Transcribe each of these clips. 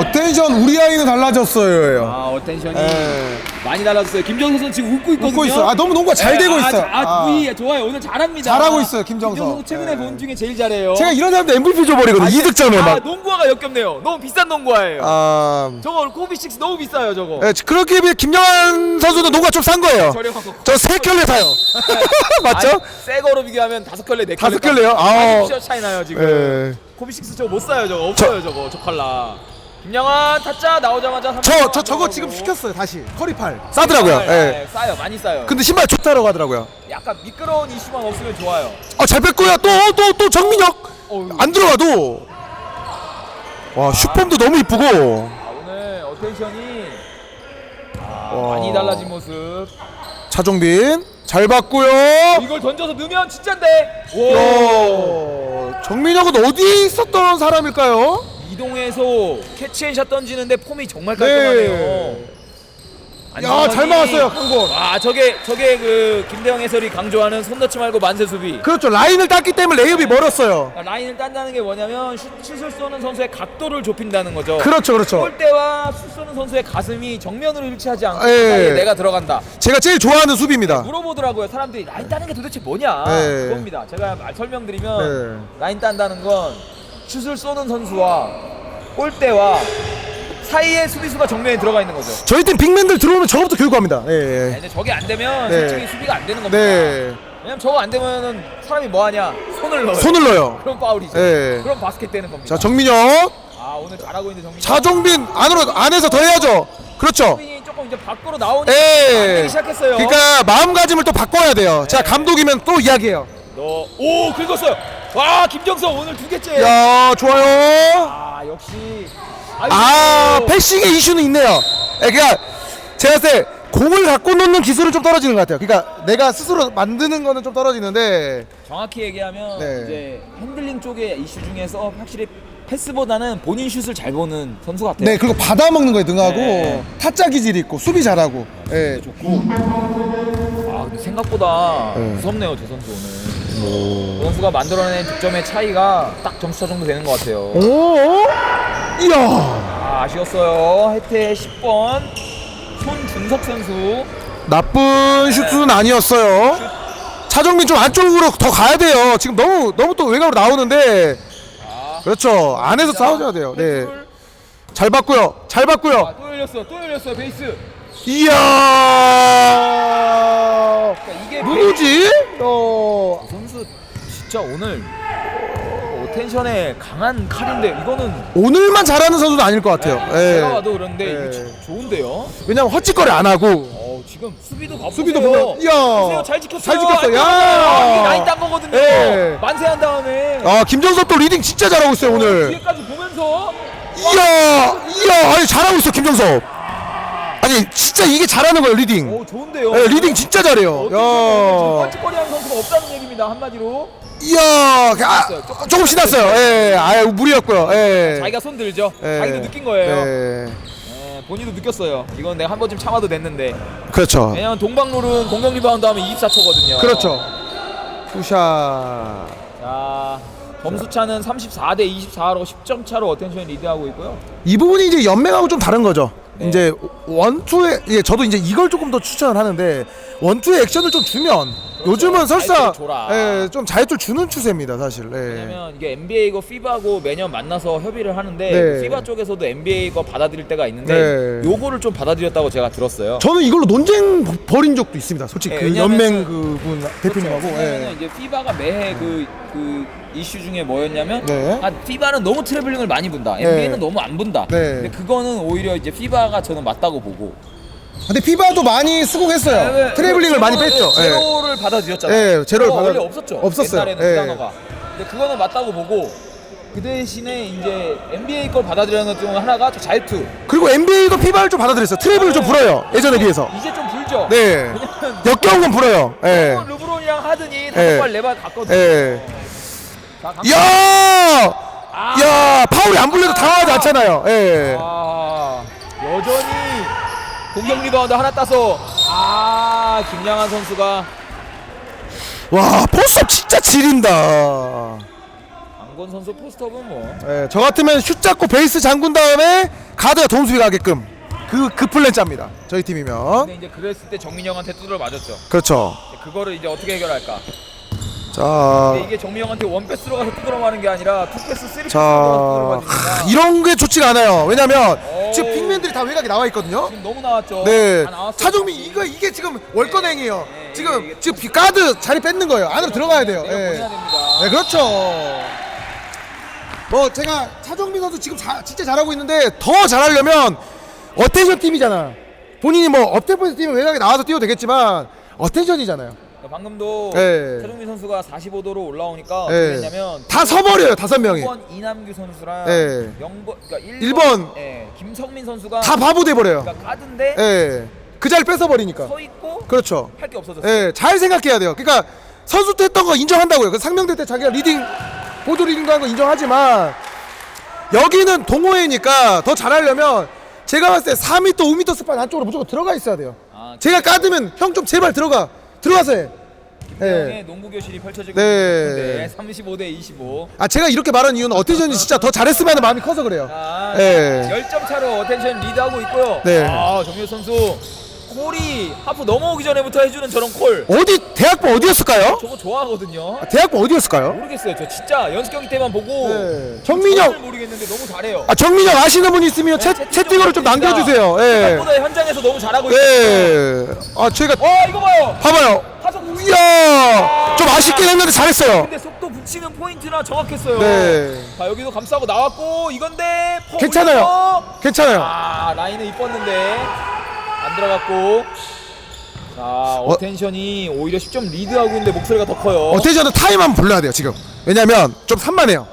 어텐션 우리 아이는 달라졌어요. 아 어텐션이 예. 많이 달라졌어요. 김정선 선수 지금 웃고 있거든요. 웃고 있어요. 아, 너무 농구가 잘 되고 아, 있어요. 아, 아, 아. V 좋아요. 오늘 잘합니다. 잘하고 있어요, 김정선. 선수 최근에 예. 본 중에 제일 잘해요. 제가 이런 사람들 MVP 줘버리거든요. 아, 2득점에 아, 막. 농구화가 역겹네요. 너무 비싼 농구화예요. 아, 저거 코비식스 너무 비싸요, 저거. 예, 그렇게 비해 김영환 선수도 농구가 좀싼 거예요. 저렴하고. 저 세 켤레 사요. 맞죠? 아니, 새 거로 비교하면 다섯 켤레, 네 켤레. 다섯 켤레요? 아우. 아, 차이 나요 지금. 예. 코비식스 저거 못 사요, 저거 없어요, 저거 저 컬러. 김영환 타짜 나오자마자 저, 저 저거 안 지금. 시켰어요. 다시 커리팔. 싸더라고요. 네, 예. 네, 싸요, 많이 싸요. 근데 신발 좋다라고 하더라고요. 약간 미끄러운 이슈만 없으면 좋아요. 아, 잘 뺐고요. 또, 또, 또 정민혁. 어휴. 안 들어가도. 와, 슈폼도 너무 이쁘고. 아, 오늘 어텐션이 아, 와. 많이 달라진 모습. 차종빈. 잘 봤고요. 이걸 던져서 넣으면 진짠데. 오. 어, 정민혁은 어디 있었던 사람일까요? 이동해서 캐치앤샷 던지는데 폼이 정말 깔끔하네요. 야, 잘 막았어요, 한 번. 아, 저게 저게 그 김대영 해설이 강조하는 손 넣지 말고 만세 수비. 그렇죠. 라인을 땄기 때문에 레이업이 멀었어요. 그러니까 라인을 딴다는 게 뭐냐면 슛, 슛을 쏘는 선수의 각도를 좁힌다는 거죠. 그렇죠, 그렇죠. 골대와 슛 쏘는 선수의 가슴이 정면으로 일치하지 않고 예. 사이에 내가 들어간다. 제가 제일 좋아하는 수비입니다. 물어보더라고요. 사람들이 라인 따는 게 도대체 뭐냐? 네. 그겁니다. 제가 말 설명드리면 네. 라인 딴다는 건 슛을 쏘는 선수와 골대와 사이에 수비수가 정면에 들어가 있는 거죠. 저희 팀 빅맨들 들어오면 저부터 교육합니다. 예, 네, 예. 근데 저게 안 되면 네. 솔직히 수비가 안 되는 겁니다. 네. 왜냐면 저거 안 되면은 사람이 뭐 하냐? 손을 넣어요. 손을 넣어요. 그럼 파울이죠. 네. 그럼 바스켓 되는 겁니다. 자, 정민혁. 아 오늘 잘하고 있는 정민. 차종빈 안으로 안에서 더 해야죠. 그렇죠. 정민이 조금 이제 밖으로 나오니까 안 예. 되기 시작했어요. 그러니까 마음가짐을 또 바꿔야 돼요. 자, 감독이면 또 이야기해요. 너, 오 긁었어요. 와 김정석 오늘 두 개째. 야, 좋아요. 아 역시. 아, 패싱의 이슈는 있네요. 예, 그러니까 제가 봤을 때 공을 갖고 놓는 기술은 좀 떨어지는 것 같아요. 그러니까 내가 스스로 만드는 거는 좀 떨어지는데 정확히 얘기하면 네. 이제 핸들링 쪽의 이슈 중에서 확실히 패스보다는 본인 슛을 잘 보는 선수 같아요. 네, 그리고 받아 먹는 거에 능하고 네. 타짜 기질이 있고 수비 잘하고. 예. 좋고. 아 근데 생각보다 네. 무섭네요 저 선수 오늘. 그 선수가 만들어낸 득점의 차이가 딱 점수차 정도 되는 것 같아요. 오! 이야! 아, 아쉬웠어요. 혜태 10번 손준석 선수. 나쁜 슈트는 아니었어요. 차정민 좀 안쪽으로 더 가야 돼요. 지금 너무 너무 또 외곽으로 나오는데 아, 그렇죠. 안에서 싸워줘야 돼요. 네. 잘 봤고요. 잘 아, 봤고요. 또 열렸어. 또 열렸어. 베이스. 이야! 그러니까 이게 누구지? 어. 진짜 오늘 텐션에 강한 칼인데 이거는 오늘만 잘하는 선수는 아닐 것 같아요. 예. 제가 봐도 그런데 예. 이게 조- 좋은데요. 왜냐면 헛짓거리 안 하고 어, 지금 수비도 봐. 수비도. 보면. 보세요. 잘 지켰어요. 잘 지켰어. 야. 아, 이게 라인 딴 거거든요. 예. 만세한 다음에 아, 김정섭 또 리딩 진짜 잘하고 있어요, 오늘. 뒤에까지 보면서 이야! 이야! 아니 잘하고 있어, 김정섭. 아니, 진짜 이게 잘하는 거예요, 리딩. 오 좋은데요. 예, 리딩 진짜 잘해요. 지금 야. 뻘짓거리하는 선수가 없다는 얘기입니다 한마디로. 이야, 아, 조금 지났어요. 예, 아유 무리였고요. 예. 자기가 손 들죠. 예. 자기도 느낀 거예요. 예. 예, 본인도 느꼈어요. 이건 내가 한 번쯤 참아도 됐는데. 그렇죠. 왜냐면 동방룰은 공격 리바운드 하면 24초거든요. 그렇죠. 투샷. 자, 점수 차는 34 대 24로 10점 차로 어텐션이 리드하고 있고요. 이 부분이 이제 연맹하고 좀 다른 거죠. 네. 이제 원투에 예, 저도 이제 이걸 조금 더 추천을 하는데 원투에 액션을 좀 주면 요즘은 설사. 예, 좀 자유투 주는 추세입니다, 사실. 예. 왜냐면 이게 NBA고 FIBA고 매년 만나서 협의를 하는데 네. FIBA 쪽에서도 NBA 거 받아들일 때가 있는데 네. 요거를 좀 받아들였다고 제가 들었어요. 저는 이걸로 논쟁 벌인 적도 있습니다. 솔직히 예, 그 왜냐면은- 연맹 그분 대표님하고. 왜냐면 예. 이제 FIBA가 매해 그, 그 이슈 중에 뭐였냐면 네. 아, FIBA는 너무 트래블링을 많이 분다. 네. NBA는 너무 안 분다. 네. 근데 그거는 오히려 이제 FIBA가 저는 맞다고 보고. 근데 피바도 많이 수긍했어요. 왜- 트래블링을 제로- 많이 뺐죠. 예. 제로를 받아들였잖아요. 예, 제로를 그거 받아- 원래 없었죠. 없었어요. 옛날에는 예. 그 단어가. 근데 그거는 맞다고 보고 그 대신에 이제 NBA 걸 받아들이는 것 중 하나가 저 자유투. 그리고 NBA도 피바를 좀 받아들였어요. 트래블을 좀 불어요. 예전에 비해서. 이제 좀 불죠. 네. 왜냐면 역겨운 건 불어요. 예. 르브론이랑 예. 다섯 발 네발 갔거든요. 예. 자, 강- 야! 아, 야, 파울이 안 불려도 당황하지 않잖아요. 예. 아, 여전히 공격 리바운드 하나 따서 아 김양한 선수가 와, 포스업 진짜 지린다. 장건 선수 포스트업은 뭐 예, 저 같으면 슛 잡고 베이스 잠근 다음에 가드가 도움수비 가게끔 그, 그 플랜 짭니다. 저희 팀이면. 근데 이제 그랬을 때 정민영한테 두드려 맞았죠. 그렇죠. 그거를 이제 어떻게 해결할까? 자, 근데 이게 정민영한테 원패스로 가서 두드려 맞는 게 아니라 투패스, 쓰리패스로 자, 가서 하, 이런 게 좋지가 않아요. 왜냐면 오. 지금 빅맨들이 다 외곽에 나와 있거든요. 지금 너무 나왔죠. 네, 다 나왔어요. 차종민 이거 이게 지금 월권행이에요. 네, 지금 이게 지금 비- 가드 자리 뺏는 거예요. 안으로 들어가야 돼요. 예. 보내야 됩니다. 네, 그렇죠. 뭐 제가 차종민 선수 지금 자- 진짜 잘하고 있는데 더 잘하려면 어텐션 팀이잖아. 본인이 뭐 업템포에서 뛰면 외곽에 나와서 뛰어도 되겠지만 어텐션이잖아요. 그러니까 방금도 네. 최종민 선수가 45도로 올라오니까 예. 어떻게 했냐면 다 서버려요 다섯 명이. 1번 이남규 선수랑 예. 0번 그러니까 1번, 일번. 예, 김성민 선수가 다 바보 돼 버려요. 그러니까 카드인데 예. 그 자리 뺏어 버리니까. 서 있고 그렇죠. 할 게 없어졌어요. 예, 잘 생각해야 돼요. 그러니까 선수 때 했던 거 인정한다고요. 그 상명대 때 자기가 리딩 보조 리딩도 한 거 인정하지만 여기는 동호회니까 더 잘하려면 제가 봤을 때 4m, 5m 스판 안쪽으로 무조건 들어가 있어야 돼요. 아, 제가 까드면 형 좀 제발 들어가. 들어가서 해. 김태형의 예. 농구 교실이 펼쳐지고 네. 있는데 35대 25. 아 제가 이렇게 말하는 이유는 어텐션이 진짜 더 잘했으면 하는 마음이 커서 그래요. 아, 예. 10점 차로 어텐션 리드하고 있고요. 네. 아, 정효 선수 콜이 하프 넘어오기 전에부터 해주는 저런 콜. 어디 대학부 어디였을까요? 저거 좋아하거든요. 대학부 어디였을까요? 모르겠어요. 저 진짜 연습 경기 때만 보고 네. 정민영! 정말 모르겠는데 너무 잘해요. 아 정민영 아시는 분 있으면 채, 채팅으로 좀 남겨주세요. 예. 생각보다 현장 에서 너무 잘하고 있어요. 예. 아 제가 어 이거 봐요. 봐봐요. 타석 이야 좀 아쉽긴 했는데 잘했어요. 근데 속도 붙이는 포인트나 정확했어요. 네. 자 여기도 감싸고 나왔고 이건데 퍼 괜찮아요. 올려서 괜찮아요. 아 라인은 이뻤는데 안 들어갔고 자 어텐션이 오히려 10점 리드하고 있는데 목소리가 더 커요. 어텐션은 타임 한번 불러야 돼요 지금. 왜냐면 좀 산만해요.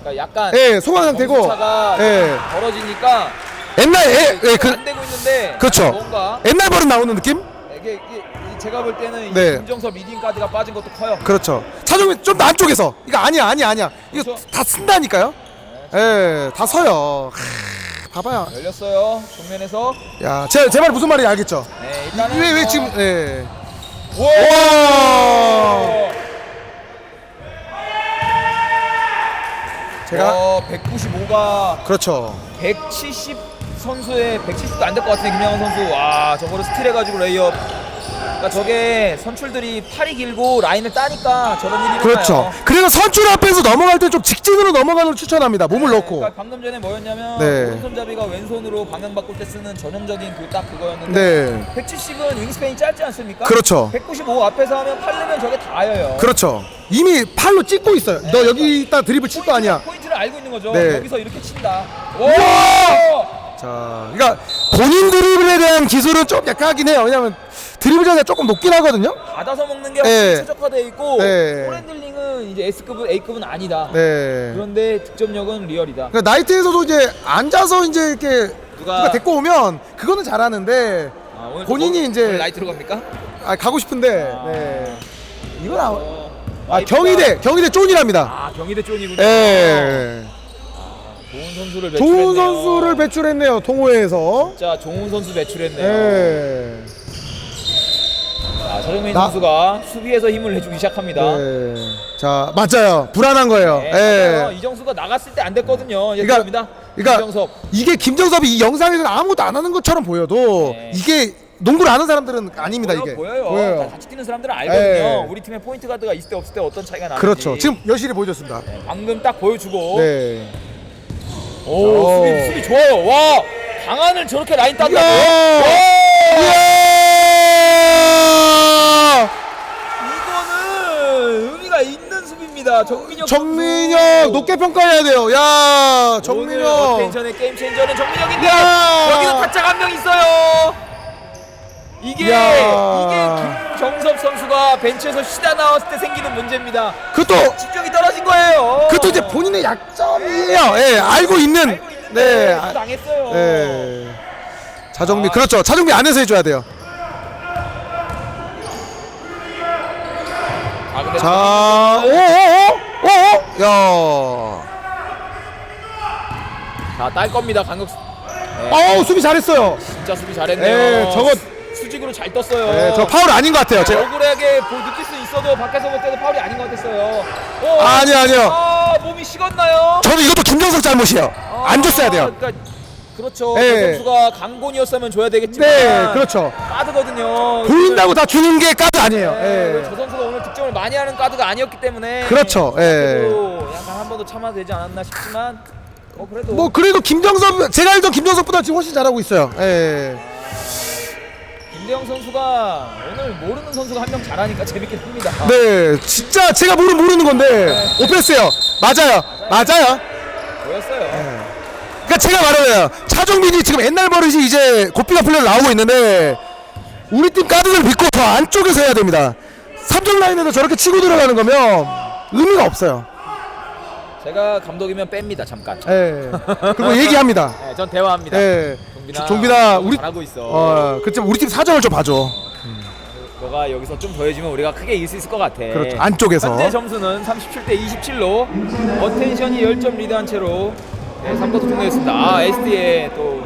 그러니까 약간 예, 소강 상태고. 차가 예. 벌어지니까 옛날 예, 예, 안그 되고 있는데 그렇죠. 뭔가 옛날 버릇 나오는 느낌? 이게, 이게 이- 제가 볼 때는 이 네. 김정섭 리딩 카드가 빠진 것도 커요. 그렇죠. 차종민 좀더 안쪽에서. 이거 아니야, 아니야, 아니야. 이거 그렇죠. 다 쓴다니까요. 예, 다 서요. 하, 봐봐요. 열렸어요. 정면에서. 야, 제, 제 말 무슨 말인지 알겠죠? 네, 일단은 왜, 왜 어, 지금, 예. 와! 와! 제가, 어, 195가 그렇죠. 170 선수의 170도 안 될 것 같은데 김양원 선수 와 저거를 스틸해가지고 레이업 그러니까 저게 선출들이 팔이 길고 라인을 따니까 저런 일이 일어나요 그렇죠. 그리고 선출 앞에서 넘어갈 때 좀 직진으로 넘어가는 걸 추천합니다. 몸을 넣고. 그러니까 방금 전에 뭐였냐면 네. 오른손잡이가 왼손으로 방향 바꿀 때 쓰는 전형적인 그 딱 그거였는데 네. 170은 윙스팬이 짧지 않습니까? 그렇죠. 195 앞에서 하면 팔르면 저게 닿아요 그렇죠. 이미 팔로 찍고 있어요. 너 여기 있다 드리블 칠 거 아니야. 포인트를 알고 있는 거죠 네. 여기서 이렇게 친다! 오! 자, 그러니까 본인 드리블에 대한 기술은 좀 약하긴 해요. 왜냐면 드리블 자체가 조금 높긴 하거든요. 받아서 먹는 게 네. 확실히 최적화되어 있고 네. 포핸들링은 이제 S급은 A급은 아니다 네. 그런데 득점력은 리얼이다 그러니까 나이트에서도 이제 앉아서 이제 이렇게 누가- 누가 데리고 오면 그거는 잘하는데 아, 오늘 본인이 또 뭐- 이제- 오늘 나이트로 갑니까? 아, 가고 싶은데 아. 네. 이건 아, 어, 아 경희대 경희대 쫀이랍니다. 아 경희대 쫀이군요 예. 좋은 선수를 좋은 배출했네요 선수를 배출했네요. 동호회에서. 진짜 좋은 선수 배출했네요 예. 자 서정민 나- 선수가 수비에서 힘을 내주기 시작합니다 네. 자, 맞아요. 불안한 거예요. 네, 예. 맞아요. 이정수가 나갔을 때 안 됐거든요 그러니까- 예입니다 그러니까 이정섭 이게 김정섭이 이 영상에서는 아무것도 안 하는 것처럼 보여도 네. 이게 농구를 아는 사람들은 아닙니다 보여, 이게 보여요. 다 같이 뛰는 사람들은 알거든요. 네. 우리 팀에 포인트 가드가 있을 때 없을 때 어떤 차이가 나는지. 그렇죠 지금 여실히 보여줬습니다 네, 방금 딱 보여주고. 네 오, 오. 수비, 수비 좋아요. 와, 강한을 저렇게 라인 딴다고. 이거는 의미가 있는 수비입니다. 정민혁. 정민혁. 높게 평가해야 돼요 야 정민혁 어텐션의 게임 체인저는 정민혁인데 야! 여기도 타짜가 한명 있어요. 이게 야! 김정섭 선수가 벤치에서 쉬다 나왔을 때 생기는 문제입니다. 그것도 집중이 떨어진 거예요. 그것도 이제 본인의 약점이에요 예 알고 있는 알고 있는데 네또 아, 당했어요. 네 차정민 아. 그렇죠 차정민 안에서 해줘야 돼요 아, 근데 자 오오오 오야 자, 딸 겁니다. 강국 어우 수비 잘했어요 진짜 수비 잘했네요. 예, 저거- 수- 수직으로 잘 떴어요. 네, 저 파울 아닌 것 같아요. 제가 억울하게 보- 느낄 수 있어도 밖에서 볼 때도 파울이 아닌 것 같았어요. 어, 아니요, 아니요. 아 몸이 식었나요? 저는 이것도 김정석 잘못이에요. 안 줬어야 돼요. 그러니까 그렇죠. 네. 그 선수가 강곤이었으면 줘야 되겠지만 네, 그렇죠. 까드거든요. 보인다고 다 주는 게 까드 아니에요. 네, 예. 저 선수가 오늘 득점을 많이 하는 카드가 아니었기 때문에 그렇죠. 예. 그래도 약간 한 번 더 참아도 되지 않았나 싶지만 어 그래도 뭐 그래도 김정석 제가 알던 김정석보다 지금 훨씬 잘하고 있어요. 예. 김대영 선수가 오늘 모르는 선수가 한 명 잘하니까 재밌긴 합니다. 네, 진짜 제가 모르 모르는 건데 오페스요. 맞아요. 맞아요. 보였어요. 그러니까 제가 말하잖아요. 차종민이 지금 옛날 버릇이 이제 고삐가 풀려 나오고 있는데 우리 팀 카드를 믿고 더 안쪽에서 해야 됩니다. 삼성 라인에서 저렇게 치고 들어가는 거면 의미가 없어요. 제가 감독이면 뺍니다 잠깐. 예. 그리고 얘기합니다. 네, 전 대화합니다. 예. 종빈아, 종빈아 우리 잘하고 있어. 어, 그좀 우리 팀 사정을 좀 봐줘. 너가 여기서 좀 더 해주면 우리가 크게 이길 수 있을 것 같아. 그렇죠. 안쪽에서. 현재 점수는 37대 27로 어텐션이 10점 리드한 채로 네, 3쿼터 종료했습니다. 아, SD의 또